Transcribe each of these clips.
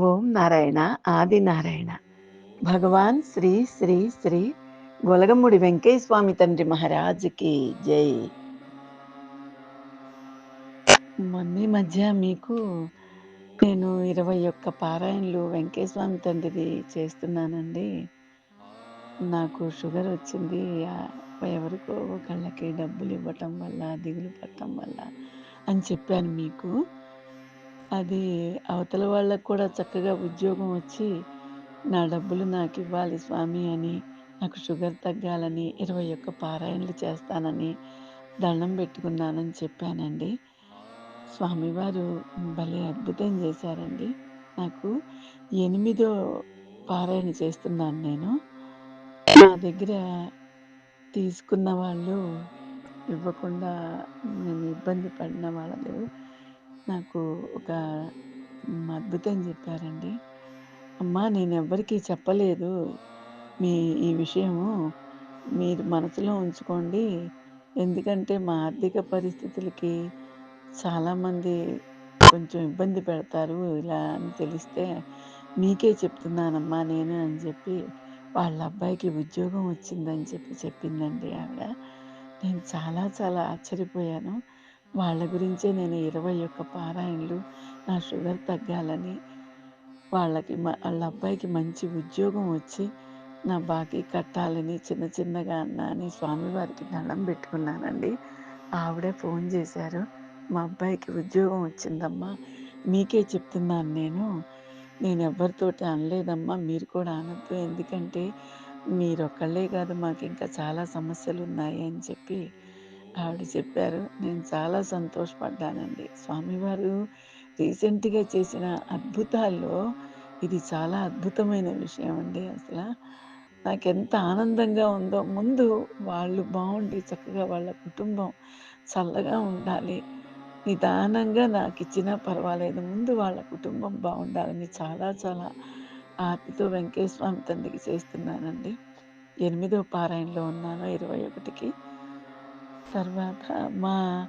ఓం నారాయణ ఆది నారాయణ. భగవాన్ శ్రీ శ్రీ శ్రీ గొలగముడి వెంకయ్య స్వామి తండ్రి మహారాజుకి జై. మొన్న మధ్య మీకు నేను ఇరవై ఒక్క పారాయణలు వెంకయ్య స్వామి తండ్రిది చేస్తున్నానండి. నాకు షుగర్ వచ్చింది. ఎవరికో కళ్ళకి డబ్బులు ఇవ్వటం వల్ల దిగులు పట్టడం వల్ల అని చెప్పాను మీకు. అది అవతల వాళ్ళకు కూడా చక్కగా ఉద్యోగం వచ్చి నా డబ్బులు నాకు ఇవ్వాలి స్వామి అని నాకు షుగర్ తగ్గాలని ఇరవై ఒక్క పారాయణలు చేస్తానని దండం పెట్టుకున్నానని చెప్పానండి. స్వామివారు భలే అద్భుతం చేశారండి. నాకు ఎనిమిదో పారాయణ చేస్తున్నాను నేను. నా దగ్గర తీసుకున్న వాళ్ళు ఇవ్వకుండా నేను ఇబ్బంది పడిన వాళ్ళు నాకు ఒక అద్భుతం చెప్పారండి. అమ్మా నేను ఎవ్వరికీ చెప్పలేదు. మీ ఈ విషయము మీరు మనసులో ఉంచుకోండి. ఎందుకంటే మా ఆర్థిక పరిస్థితులకి చాలామంది కొంచెం ఇబ్బంది పెడతారు. ఇలా అని తెలిస్తే మీకే చెప్తున్నానమ్మా నేను అని చెప్పి వాళ్ళ అబ్బాయికి ఉద్యోగం వచ్చిందని చెప్పి చెప్పిందండి ఆవిడ. నేను చాలా చాలా ఆశ్చర్యపోయాను. వాళ్ళ గురించే నేను ఇరవై ఒక్క పారాయణలు నా షుగర్ తగ్గాలని వాళ్ళకి వాళ్ళ అబ్బాయికి మంచి ఉద్యోగం వచ్చి నా బాకీ కట్టాలని చిన్న చిన్నగా అన్నా అని స్వామివారికి దండం పెట్టుకున్నానండి ఆవిడే ఫోన్ చేశారు మా అబ్బాయికి ఉద్యోగం వచ్చిందమ్మా మీకే చెప్తున్నాను నేను. నేను ఎవరితోటి అనలేదమ్మా మీరు కూడా అనొద్దు. ఎందుకంటే మీరు ఒక్కళ్ళే కాదు మాకు ఇంకా చాలా సమస్యలు ఉన్నాయి అని చెప్పి ఆవిడ చెప్పారు. నేను చాలా సంతోషపడ్డానండి. స్వామివారు రీసెంట్గా చేసిన అద్భుతాల్లో ఇది చాలా అద్భుతమైన విషయం అండి అసలు. నాకు ఎంత ఆనందంగా ఉందో ముందు వాళ్ళు బాగుండి చక్కగా వాళ్ళ కుటుంబం చల్లగా ఉండాలి. నిదానంగా నాకు ఇచ్చినా పర్వాలేదు. ముందు వాళ్ళ కుటుంబం బాగుండాలని చాలా చాలా ఆర్తితో స్వామి తండ్రికి చేస్తున్నానండి. ఎనిమిదో పారాయణలో ఉన్నాను ఇరవై ఒకటికి. తర్వాత మా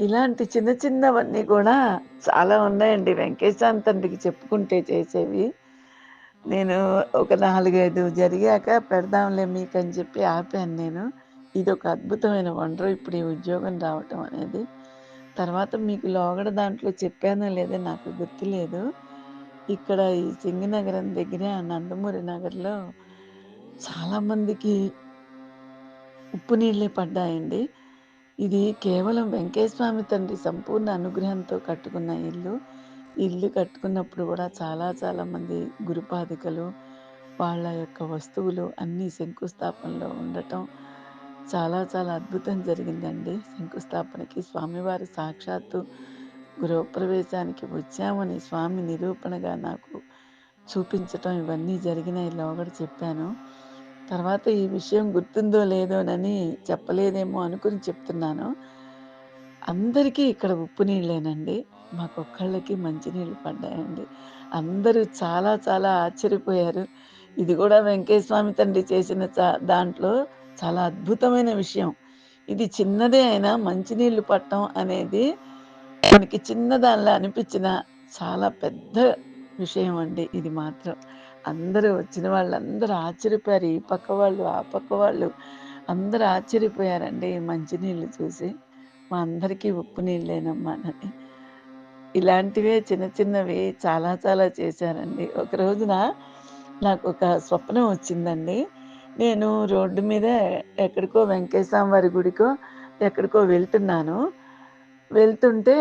ఇలాంటి చిన్న చిన్నవన్నీ కూడా చాలా ఉన్నాయండి. వెంకటేశ్వర తండ్రికి చెప్పుకుంటే చేసేవి. నేను ఒక నాలుగైదు జరిగాక పెడదాంలే మీకు అని చెప్పి ఆపాను నేను. ఇది ఒక అద్భుతమైన వండరు. ఇప్పుడు ఈ ఉద్యోగం రావటం అనేది. తర్వాత మీకు లోగడ దాంట్లో చెప్పానో లేదో నాకు గుర్తులేదు. ఇక్కడ ఈ సింగనగరం దగ్గర నందమూరి నగర్లో చాలామందికి ఉప్పు నీళ్ళే పడ్డాయండి. ఇది కేవలం వెంకటస్వామి తండ్రి సంపూర్ణ అనుగ్రహంతో కట్టుకున్న ఇల్లు. ఇల్లు కట్టుకున్నప్పుడు కూడా చాలా చాలామంది గురుపాదికలు వాళ్ళ యొక్క వస్తువులు అన్నీ శంకుస్థాపనలో ఉండటం చాలా చాలా అద్భుతం జరిగిందండి. శంకుస్థాపనకి స్వామివారి సాక్షాత్తు గృహప్రవేశానికి వచ్చామని స్వామి నిరూపణగా నాకు చూపించటం ఇవన్నీ జరిగినాయి లోగడ చెప్పాను. తర్వాత ఈ విషయం గుర్తుందో లేదోనని చెప్పలేదేమో అనుకుని చెప్తున్నాను. అందరికీ ఇక్కడ ఉప్పు నీళ్ళేనండి. మాకొక్కళ్ళకి మంచినీళ్ళు పడ్డాయండి. అందరూ చాలా చాలా ఆశ్చర్యపోయారు. ఇది కూడా వెంకటస్వామి తండ్రి చేసిన దాంట్లో చాలా అద్భుతమైన విషయం. ఇది చిన్నదే అయినా మంచినీళ్ళు పట్టడం అనేది మనకి చిన్నదానిలా అనిపించిన చాలా పెద్ద విషయం అండి ఇది మాత్రం. అందరూ వచ్చిన వాళ్ళందరూ ఆశ్చర్యపోయారు. ఈ పక్క వాళ్ళు ఆ పక్క వాళ్ళు అందరూ ఆశ్చర్యపోయారండి. మంచినీళ్ళు చూసి మా అందరికీ ఉప్పు నీళ్ళేనమ్మానని ఇలాంటివే చిన్న చిన్నవి చాలా చాలా చేశారండి. ఒక రోజున నాకు ఒక స్వప్నం వచ్చిందండి. నేను రోడ్డు మీద ఎక్కడికో వెంకటేశ్వర వారి గుడికో ఎక్కడికో వెళ్తున్నాను. వెళ్తుంటే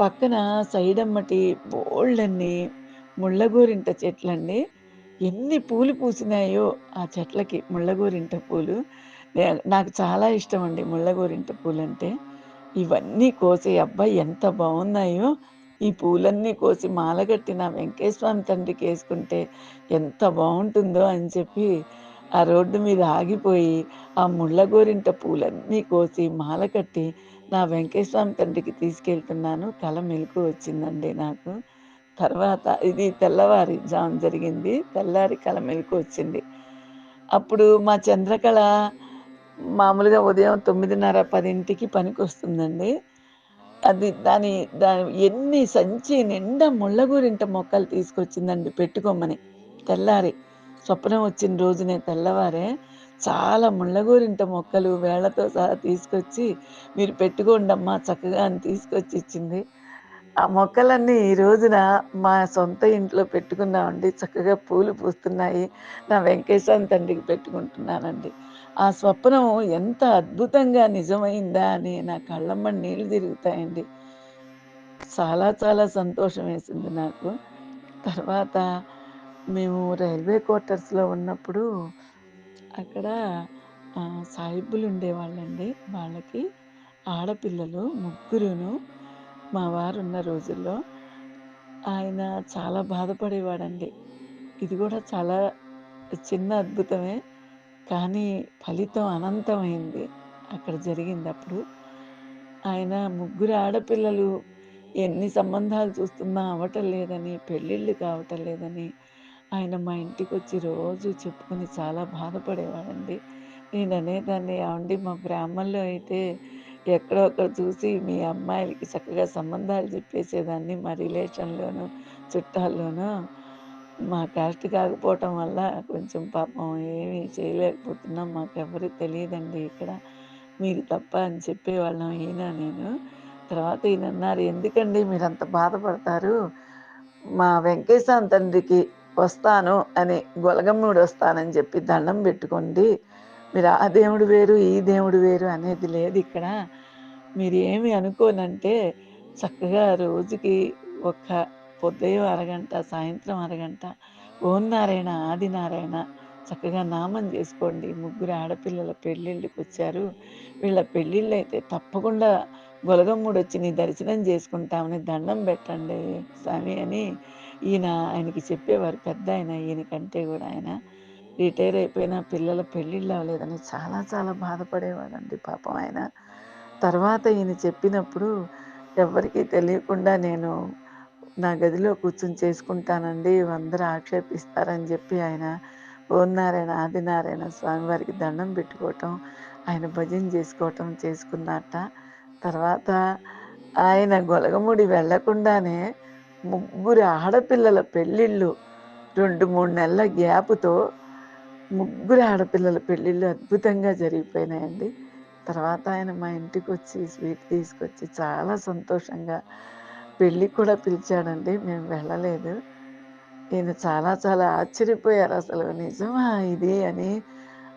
పక్కన సైడమ్మటి బోల్డ్ బోల్డన్ని ముళ్ళగోరింట చెట్లండి. ఎన్ని పూలు పూసినాయో ఆ చెట్లకి ముళ్ళగోరింట పూలు. నాకు చాలా ఇష్టం అండి ముళ్ళగోరింట పూలు అంటే ఇవన్నీ కోసి అబ్బాయి ఎంత బాగున్నాయో. ఈ పూలన్నీ కోసి మాలగట్టి నా వెంకటేశ్వర తండ్రికి వేసుకుంటే ఎంత బాగుంటుందో అని చెప్పి ఆ రోడ్డు మీద ఆగిపోయి ఆ ముళ్ళగోరింట పూలన్నీ కోసి మాల కట్టి నా వెంకటేశ్వర తండ్రికి తీసుకెళ్తున్నాను. కళ మెలకు వచ్చిందండి నాకు. తర్వాత ఇది తెల్లవారి జామ్ జరిగింది. తెల్లారి కళ మెలకు వచ్చింది. అప్పుడు మా చంద్రకళ మామూలుగా ఉదయం తొమ్మిదిన్నర పదింటికి పనికి వస్తుందండి అది దాని దాని ఎన్ని సంచి నిండా ముళ్ళగూరింట మొక్కలు తీసుకొచ్చిందండి పెట్టుకోమ్మని తెల్లారి స్వప్నం వచ్చిన రోజునే తెల్లవారే చాలా ముళ్ళగూరింట మొక్కలు వేళ్ళతో సహా తీసుకొచ్చి మీరు పెట్టుకోండమ్మా చక్కగా అని తీసుకొచ్చి ఇచ్చింది. ఆ మొక్కలన్నీ ఈ రోజున మా సొంత ఇంట్లో పెట్టుకున్నామండి. చక్కగా పూలు పూస్తున్నాయి. నా వెంకటేశ్వర తండ్రికి పెట్టుకుంటున్నానండి. ఆ స్వప్నం ఎంత అద్భుతంగా నిజమైందా అని నా కళ్ళమ్మ నీళ్ళు తిరుగుతాయండి. చాలా చాలా సంతోషం వేసింది నాకు. తర్వాత మేము రైల్వే క్వార్టర్స్లో ఉన్నప్పుడు అక్కడ సాయిబులు ఉండేవాళ్ళండి. వాళ్ళకి ఆడపిల్లలు ముగ్గురును మా వారు ఉన్న రోజుల్లో ఆయన చాలా బాధపడేవాడండి. ఇది కూడా చాలా చిన్న అద్భుతమే. కానీ ఫలితం అనంతమైంది. అక్కడ జరిగింది అప్పుడు ఆయన ముగ్గురు ఆడపిల్లలు ఎన్ని సంబంధాలు చూస్తున్నా అవ్వటం లేదని పెళ్ళిళ్ళు కావటం లేదని ఆయన మా ఇంటికి వచ్చి రోజు చెప్పుకొని చాలా బాధపడేవాడండి. నేను అనేదాన్ని ఏమండి మా బ్రాహ్మణులు అయితే ఎక్కడోక్కడ చూసి మీ అమ్మాయిలకి చక్కగా సంబంధాలు చెప్పేసేదాన్ని మా రిలేషన్లోనూ చుట్టాల్లోనూ. మా క్యాస్ట్ కాకపోవటం వల్ల కొంచెం పాపం ఏమీ చేయలేకపోతున్నాం. మాకెవరు తెలియదండి ఇక్కడ. మీరు తప్ప అని చెప్పేవాళ్ళం ఈయన, నేను. తర్వాత ఈయనన్నారు, "ఎందుకండి మీరంత బాధపడతారు? మా వెంకటేశ్వర తండ్రికి వస్తాను అని గొలగమ్మూడొస్తానని చెప్పి దండం పెట్టుకోండి. మీరు ఆ దేవుడు వేరు, ఈ దేవుడు వేరు అనేది లేదు ఇక్కడ మీరు ఏమి అనుకోనంటే చక్కగా రోజుకి ఒక ఉదయం అరగంట, సాయంత్రం అరగంట ఓం నారాయణ, ఆది నారాయణ చక్కగా నామం చేసుకోండి. ముగ్గురు ఆడపిల్లల పెళ్ళిళ్ళకొచ్చారు. వీళ్ళ పెళ్ళిళ్ళైతే తప్పకుండా గొలగమ్ముడొచ్చి నీ దర్శనం చేసుకుంటామని దండం పెట్టండి స్వామి అని ఈయన ఆయనకి చెప్పేవారు. పెద్దాయన ఈయన కంటే కూడా ఆయన. రిటైర్ అయిపోయిన పిల్లల పెళ్ళిళ్ళు అవ్వలేదని చాలా చాలా బాధపడేవాడండి పాపం ఆయన. తర్వాత ఈయన చెప్పినప్పుడు ఎవ్వరికీ తెలియకుండా నేను నా గదిలో కూర్చొని చేసుకుంటానండి. అందరూ ఆక్షేపిస్తారని చెప్పి ఆయన ఓం నారాయణ, ఆదినారాయణ స్వామివారికి దండం పెట్టుకోవటం, ఆయన భజన చేసుకోవటం చేసుకున్నట్ట. తర్వాత ఆయన గొలగముడి వెళ్ళకుండానే ముగ్గురు ఆడపిల్లల పెళ్ళిళ్ళు 2, 3 నెలల గ్యాప్‌తో ముగ్గురు ఆడపిల్లల పెళ్ళిళ్ళు అద్భుతంగా జరిగిపోయినాయండి. తర్వాత ఆయన మా ఇంటికొచ్చి స్వీట్ తీసుకొచ్చి చాలా సంతోషంగా పెళ్ళికి కూడా పిలిచాడండి. మేము వెళ్ళలేదు. ఈయన చాలా చాలా ఆశ్చర్యపోయారు అసలు. నిజమా ఇది అని.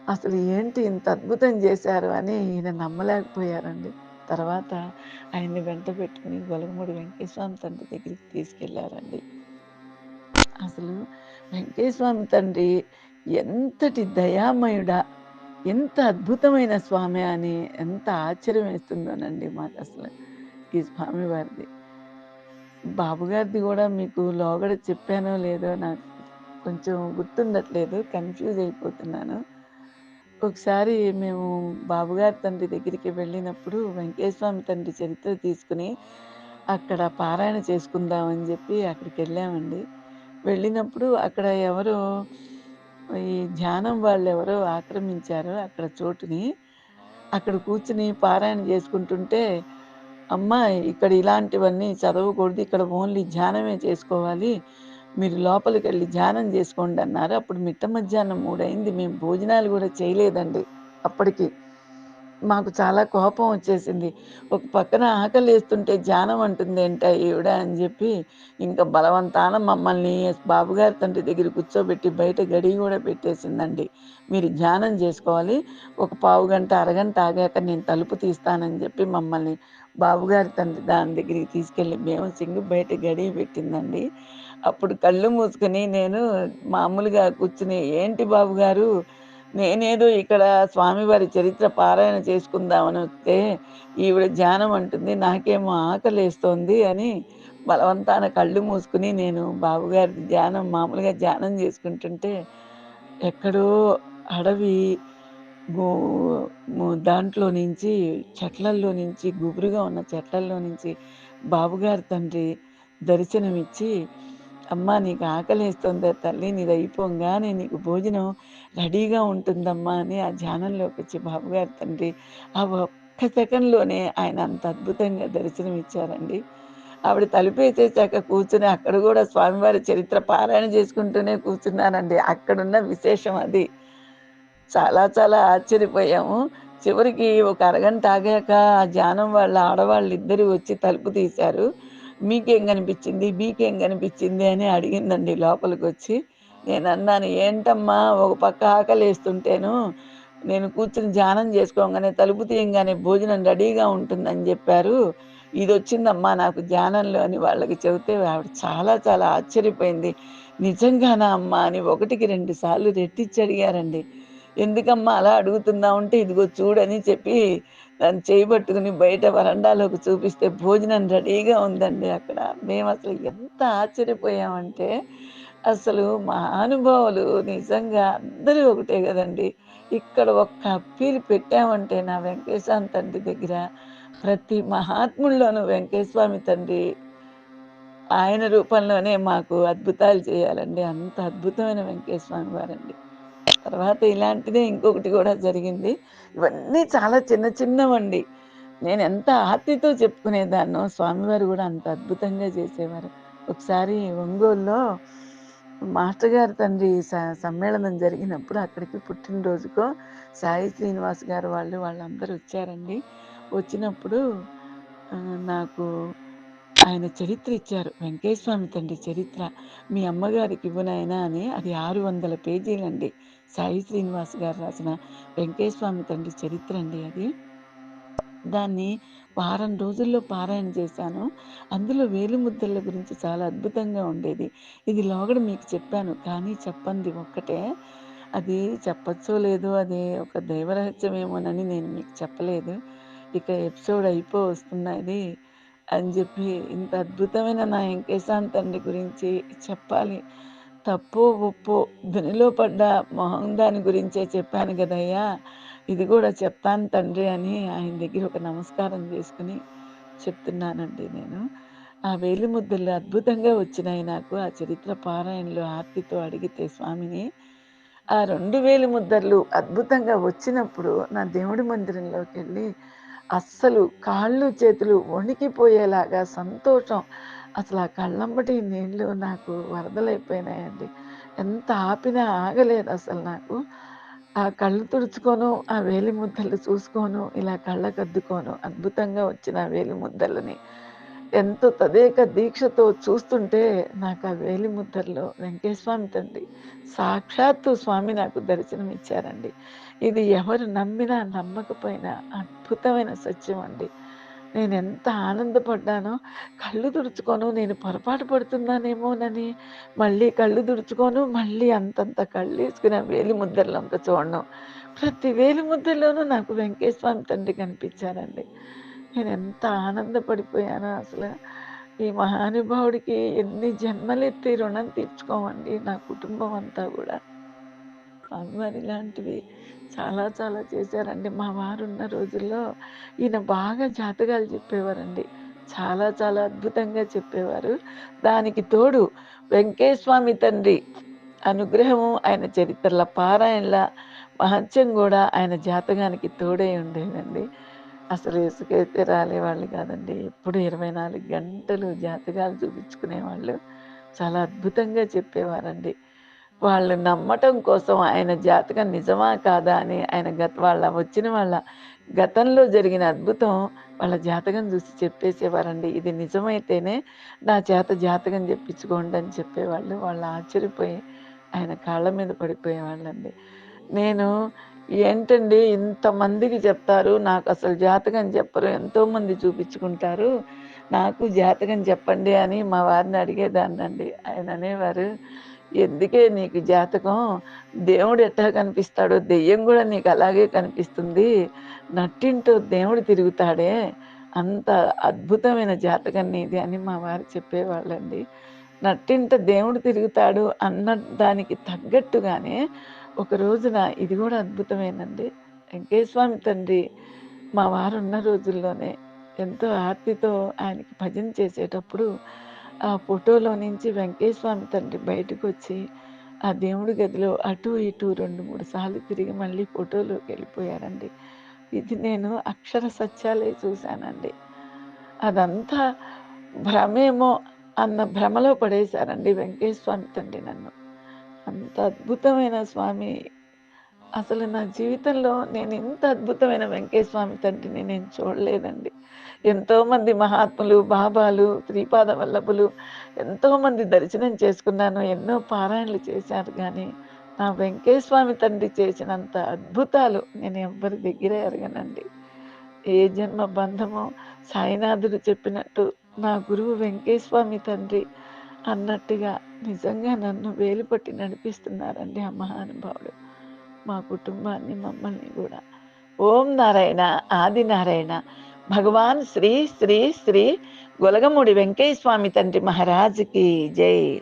అసలు ఏంటి ఇంత అద్భుతం చేశారు అని ఈయన నమ్మలేకపోయారండి. తర్వాత ఆయన్ని వెంట పెట్టుకుని గొలగముడి వెంకటేశ్వర తండ్రి దగ్గరికి తీసుకెళ్ళారండి. అసలు వెంకటేశ్వర తండ్రి ఎంతటి దయామయుడా! ఎంత అద్భుతమైన స్వామి అని ఎంత ఆశ్చర్యం వేస్తుందోనండి మాకసలు ఈ స్వామి వారిది. బాబుగారిది కూడా మీకు లోగడ చెప్పానో లేదో నాకు కొంచెం గుర్తుండట్లేదు. కన్‌ఫ్యూజ్ అయిపోతున్నాను. ఒకసారి మేము బాబుగారి తండ్రి దగ్గరికి వెళ్ళినప్పుడు వెంకటేశ్వర తండ్రి చరిత్ర తీసుకొని అక్కడ పారాయణ చేసుకుందామని చెప్పి అక్కడికి వెళ్ళామండి వెళ్ళినప్పుడు అక్కడ ఎవరో ఈ ధ్యానం వాళ్ళెవరో ఆక్రమించారు అక్కడ చోటుని. అక్కడ కూర్చొని పారాయణ చేసుకుంటుంటే, "అమ్మా! ఇక్కడ ఇలాంటివన్నీ చదవకూడదు. ఇక్కడ ఓన్లీ ధ్యానమే చేసుకోవాలి. మీరు లోపలికెళ్ళి ధ్యానం చేసుకోండి" అన్నారు. అప్పుడు మిట్ట మధ్యాహ్నం 3 అయింది. మేము భోజనాలు గూడా చేయలేదండి అప్పటికి. మాకు చాలా కోపం వచ్చేసింది. ఒక పక్కన ఆకలి వేస్తుంటే ధ్యానం ఏంట ఈవిడ అని చెప్పి ఇంకా బలవంతాన మమ్మల్ని బాబుగారి తండ్రి దగ్గర కూర్చోబెట్టి బయట గడి కూడా పెట్టేసిందండి. మీరు ధ్యానం చేసుకోవాలి ఒక పావుగంట, అరగంట ఆగాక నేను తలుపు తీస్తానని చెప్పి మమ్మల్ని బాబుగారి తండ్రి దాని దగ్గరికి తీసుకెళ్ళి భీమసింగు బయట గడి పెట్టిందండి. అప్పుడు కళ్ళు మూసుకొని నేను మామూలుగా కూర్చుని "ఏంటి బాబుగారు నేనేదో ఇక్కడ స్వామివారి చరిత్ర పారాయణ చేసుకుందామని వస్తే, ఈవిడ ధ్యానం అంటుంది. నాకేమో ఆకలేస్తోంది" అని బలవంతాన కళ్ళు మూసుకుని నేను బాబుగారి ధ్యానం మామూలుగా ధ్యానం చేసుకుంటుంటే, ఎక్కడో అడవి దాంట్లో నుంచి చెట్లల్లో నుంచి గుబురుగా ఉన్న చెట్లల్లో నుంచి బాబుగారి తండ్రి దర్శనమిచ్చి, "అమ్మా! నీకు ఆకలేస్తుందా తల్లి? నీది అయిపోంగానే నీకు భోజనం రెడీగా ఉంటుందమ్మా" అని ఆ ధ్యానంలోకొచ్చి బాబుగారి తండ్రి ఆ ఒక్క సెకండ్‌లోనే ఆయన అంత అద్భుతంగా దర్శనం ఇచ్చారండి ఆవిడ తలుపేసేసాక కూర్చుని అక్కడ కూడా స్వామివారి చరిత్ర పారాయణ చేసుకుంటూనే కూర్చున్నానండి. అక్కడున్న విశేషం అది. చాలా చాలా ఆశ్చర్యపోయాము. చివరికి ఒక అరగంట ఆగాక ఆ ధ్యానం వాళ్ళ ఆడవాళ్ళిద్దరూ వచ్చి తలుపు తీశారు. "మీకేం కనిపించింది మీకేం కనిపించింది అని అడిగిందండి నేను అన్నాను "ఏంటమ్మా ఒక పక్క ఆకలేస్తుంటేను నేను కూర్చుని ధ్యానం చేసుకోంగానే తలుపు తీయంగానే భోజనం రెడీగా ఉంటుందని చెప్పారు ఇది వచ్చిందమ్మా నాకు ధ్యానంలో" అని వాళ్ళకి చెబితే ఆవిడ చాలా చాలా ఆశ్చర్యపోయింది. "నిజంగానా అమ్మా?" అని ఒకటికి రెండు సార్లు రెట్టించి అడిగారండి. ఎందుకమ్మా అలా అడుగుతున్నా ఉంటే ఇదిగో చూడని చెప్పి దాన్ని చేయబట్టుకుని బయట వరండాలోకి చూపిస్తే భోజనం రెడీగా ఉందండి అక్కడ. మేము అసలు ఎంత ఆశ్చర్యపోయామంటే, అసలు మహానుభావులు నిజంగా అందరూ ఒకటే కదండి ఇక్కడ ఒక్క అప్పీలు పెట్టామంటే నా వెంకటేశ్వర తండ్రి దగ్గర, ప్రతి మహాత్ముల్లోనూ వెంకటేశ్వర తండ్రి ఆయన రూపంలోనే మాకు అద్భుతాలు చేయాలండి. అంత అద్భుతమైన వెంకటేశ్వర వారండి. తర్వాత ఇలాంటిదే ఇంకొకటి కూడా జరిగింది. ఇవన్నీ చాలా చిన్న చిన్నవండి. నేను ఎంత ఆర్తితో చెప్పుకునేదాన్నో స్వామివారు కూడా అంత అద్భుతంగా చేసేవారు. ఒకసారి ఒంగోలులో మాస్టర్ గారి తండ్రి స సమ్మేళనం జరిగినప్పుడు అక్కడికి పుట్టినరోజుకో సాయి శ్రీనివాస్ గారు వాళ్ళు వాళ్ళందరూ వచ్చారండి. వచ్చినప్పుడు నాకు ఆయన చరిత్ర ఇచ్చారు. వెంకటేశ్వర స్వామి తండ్రి చరిత్ర. మీ అమ్మగారికి ఇవ్వనైనా అని అది 600 పేజీలండి. సాయి శ్రీనివాస్ గారు రాసిన వెంకటేశ్వర స్వామి తండ్రి చరిత్ర అండి అది. దాన్ని వారం రోజుల్లో పారాయణ చేశాను. అందులో వేలిముద్రల గురించి చాలా అద్భుతంగా ఉండేది. ఇది లోగడ మీకు చెప్పాను. కానీ చెప్పంది ఒక్కటే. అది చెప్పచ్చో లేదో అది ఒక దైవరహస్యమేమోనని నేను మీకు చెప్పలేదు. ఇక ఎపిసోడ్ అయిపో వస్తున్నది అని చెప్పి ఇంత అద్భుతమైన నా వెంకటేశ్వర తండ్రి గురించి చెప్పాలి. తప్పో, ఒప్పో ధునిలో పడ్డ మొహం దాని గురించే చెప్పాను కదయ్యా ఇది కూడా చెప్తాను తండ్రి అని ఆయన దగ్గర ఒక నమస్కారం చేసుకుని చెప్తున్నానండి నేను. ఆ వేలిముద్రలు అద్భుతంగా వచ్చినాయి నాకు. ఆ చరిత్ర పారాయణలో ఆర్తితో అడిగితే స్వామిని, ఆ 2 వేలిముద్రలు అద్భుతంగా వచ్చినప్పుడు నా దేవుడి మందిరంలోకెళ్ళి అస్సలు కాళ్ళు, చేతులు వణికిపోయేలాగా సంతోషం అసలు ఆ కళ్ళంబటి నీళ్ళు నాకు వరదలైపోయినాయండి. ఎంత ఆపినా ఆగలేదు అసలు నాకు. ఆ కళ్ళు తుడుచుకోను, ఆ వేలిముద్రలు చూసుకోను, ఇలా కళ్ళకద్దుకోను. అద్భుతంగా వచ్చిన ఆ వేలిముద్రలని ఎంతో తదేక దీక్షతో చూస్తుంటే నాకు ఆ వేలిముద్రలో వెంకటేశ్వర స్వామి తండ్రి సాక్షాత్తు స్వామి నాకు దర్శనం ఇచ్చారండి ఇది ఎవరు నమ్మినా, నమ్మకపోయినా అద్భుతమైన సత్యం అండి. నేను ఎంత ఆనందపడ్డానో కళ్ళు తుడుచుకోను నేను పొరపాటు పడుతున్నానేమోనని మళ్ళీ కళ్ళు తుడుచుకోను, మళ్ళీ అంతంత కళ్ళు వేసుకుని ఆ వేలిముద్రలంక చూడను. ప్రతి వేలి ముద్దలోనూ నాకు వెంకటేశ్వర స్వామి తండ్రి కనిపించారండి. నేను ఎంత ఆనందపడిపోయానో అసలు ఈ మహానుభావుడికి ఎన్ని జన్మలెత్తి రుణం తీర్చుకోమండి నా కుటుంబం అంతా కూడా స్వామివారి ఇలాంటివి చాలా చాలా చేశారండి. మా వారున్న రోజుల్లో ఈయన బాగా జాతకాలు చెప్పేవారండి. చాలా చాలా అద్భుతంగా చెప్పేవారు. దానికి తోడు వెంకటేశ్వర స్వామి తండ్రి అనుగ్రహము, ఆయన చరిత్రల పారాయణల మహత్యం కూడా ఆయన జాతకానికి తోడై ఉండేదండి. అసలు ఇసుకైతే రాలేవాళ్ళు కాదండి. ఎప్పుడు 24 గంటలు జాతకాలు చూపించుకునేవాళ్ళు. చాలా అద్భుతంగా చెప్పేవారండి. వాళ్ళు నమ్మటం కోసం ఆయన జాతకం నిజమా? కాదా? అని ఆయన గత వాళ్ళ వచ్చిన వాళ్ళ గతంలో జరిగిన అద్భుతం వాళ్ళ జాతకం చూసి చెప్పేసేవారండి. ఇది నిజమైతేనే నా చేత జాతకం చెప్పించుకోండి అని చెప్పేవాళ్ళు. వాళ్ళు ఆశ్చర్యపోయి ఆయన కాళ్ళ మీద పడిపోయేవాళ్ళండి. నేను ఏంటండి ఇంతమందికి చెప్తారు. నాకు అసలు జాతకం చెప్పరు. ఎంతోమంది చూపించుకుంటారు. నాకు జాతకం చెప్పండి అని మా వారిని అడిగేదాన్నండి. ఆయన అనేవారు, "ఎందుకే నీకు జాతకం? దేవుడు ఎట్లా కనిపిస్తాడో దెయ్యం కూడా నీకు అలాగే కనిపిస్తుంది. నట్టింటో దేవుడు తిరుగుతాడే. అంత అద్భుతమైన జాతకం నీది" అని మా వారు చెప్పేవాళ్ళండి. నట్టింట దేవుడు తిరుగుతాడు అన్న దానికి తగ్గట్టుగానే ఒక రోజున ఇది కూడా అద్భుతమేనండి. వెంకటేశ్వామి తండ్రి మా వారు ఉన్న రోజుల్లోనే ఎంతో ఆర్తితో ఆయనకి భజన చేసేటప్పుడు ఆ ఫోటోలో నుంచి వెంకటేశ్వర స్వామి తండ్రి బయటకొచ్చి ఆ దేవుడి గదిలో అటు ఇటు 2, 3 సార్లు తిరిగి మళ్ళీ ఫోటోలోకి వెళ్ళిపోయారండి ఇది నేను అక్షర సత్యాలే చూశానండి. అదంతా భ్రమేమో అన్న భ్రమలో పడేశారండి వెంకటేశ్వర స్వామి తండ్రి నన్ను. అంత అద్భుతమైన స్వామి అసలు నా జీవితంలో నేను ఇంత అద్భుతమైన వెంకటేశ్వర స్వామి తండ్రిని నేను చూడలేదండి. ఎంతోమంది మహాత్ములు, బాబాలు, శ్రీపాద వల్లభులు ఎంతోమంది దర్శనం చేసుకున్నాను. ఎన్నో పారాయణలు చేశారు కానీ నా వెంకటేశ్వర స్వామి తండ్రి చేసినంత అద్భుతాలు నేను ఎవ్వరి దగ్గర అరగనండి ఏ జన్మ బంధమో సాయినాథుడు చెప్పినట్టు నా గురువు వెంకటేశ్వర స్వామి తండ్రి అన్నట్టుగా నిజంగా నన్ను వేలుపట్టి నడిపిస్తున్నారండి ఆ మహానుభావుడు. మా కుటుంబాన్ని, మమ్మల్ని కూడా ఓం నారాయణ, ఆది నారాయణ. భగవాన్ శ్రీ శ్రీ శ్రీ గొలగముడి వెంకయ్య స్వామి తండ్రి మహారాజుకి జై.